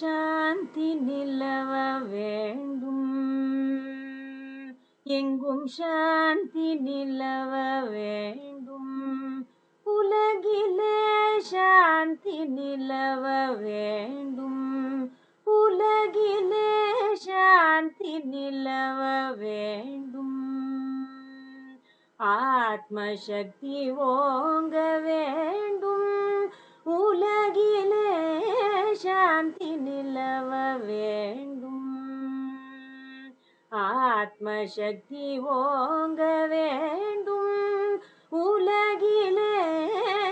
சாந்தி நிலவ வேண்டும். எங்கும் சாந்தி நிலவ வேண்டும். உலகிலே சாந்தி நிலவ வேண்டும். உலகிலே சாந்தி நிலவ வேண்டும். ஆத்மசக்தி ஓங்க வேண்டும். உலகிலே சாந்தி நிலவ வேண்டும். ஆத்மசக்தி ஓங்க வேண்டும். உலகிலே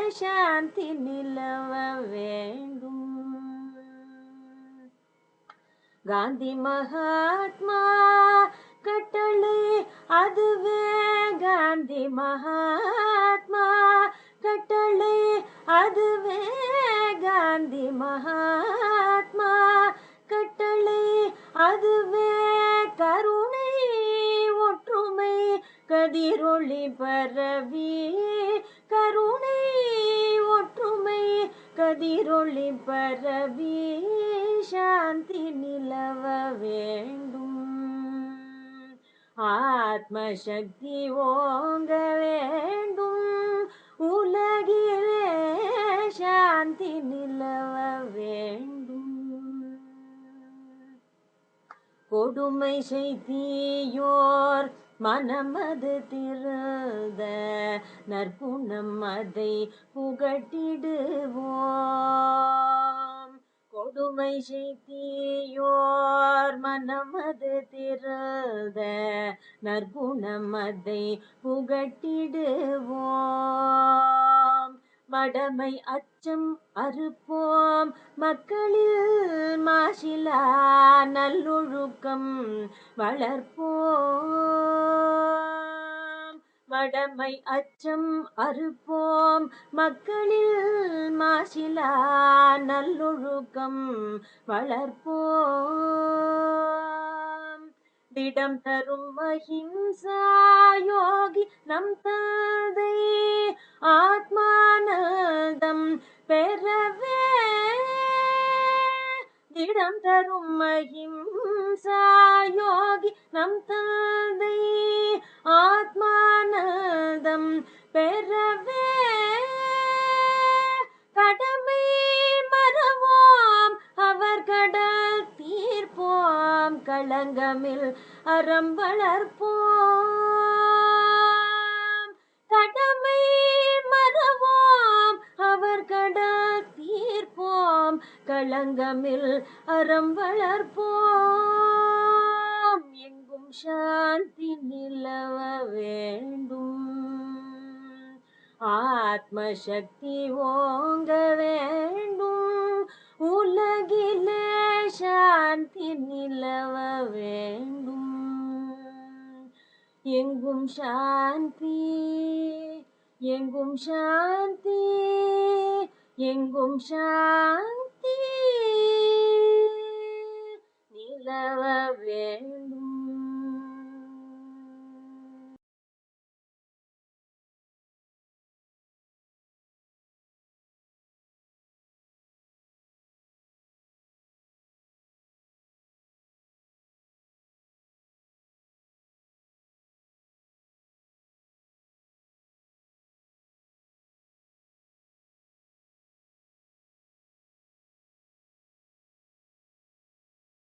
சாந்தி நிலவ வேண்டும். காந்தி மகாத்மா கட்டளை அதுவே. காந்தி மகாத்மா கட்டளை அதுவே. காந்தி மகாத்மா. கட்டளை அதுவே கருணை ஒற்றுமை கதிரொளி பரவி. கருணை ஒற்றுமை கதிரொளி பரவி. சாந்தி நிலவ வேண்டும். ஆத்மசக்தி ஓங்கவே சாந்தி நிலவ வேண்டும். கொடுமை செய்தியோர் மனமது திருத நற்குணம் அதை புகட்டிடுவோம். கொடுமை செய்தியோர் மனமது திருத நற்குணம் அதை புகட்டிடுவோம். மடமை அச்சம் அறுப்போம். மக்களில் மாசிலா நல்லொழுக்கம் வளர்ப்போம். மடமை அச்சம் அறுப்போம். மக்களில் மாசிலா நல்லொழுக்கம் வளர்ப்போம். திடம் தரும் அஹிம்சா யோகி நம் தந்தை தரும் அஹிம்சா யோகி நம் தந்தை. ஆத்மானந்தம் பெறவே. கடமை மறவோம் அவர் கடல் தீர்ப்போம் களங்கமில் அறம் வளர்ப்போம். களங்கமில் அறம் வளர்ப்போம். எங்கும் சாந்தி நிலவ வேண்டும். ஆத்மசக்தி ஓங்க வேண்டும். உலகிலே சாந்தி நிலவ வேண்டும். எங்கும் சாந்தி எங்கும் சாந்தி எங்கும் சாந்தி நிலவ வேண்டும்.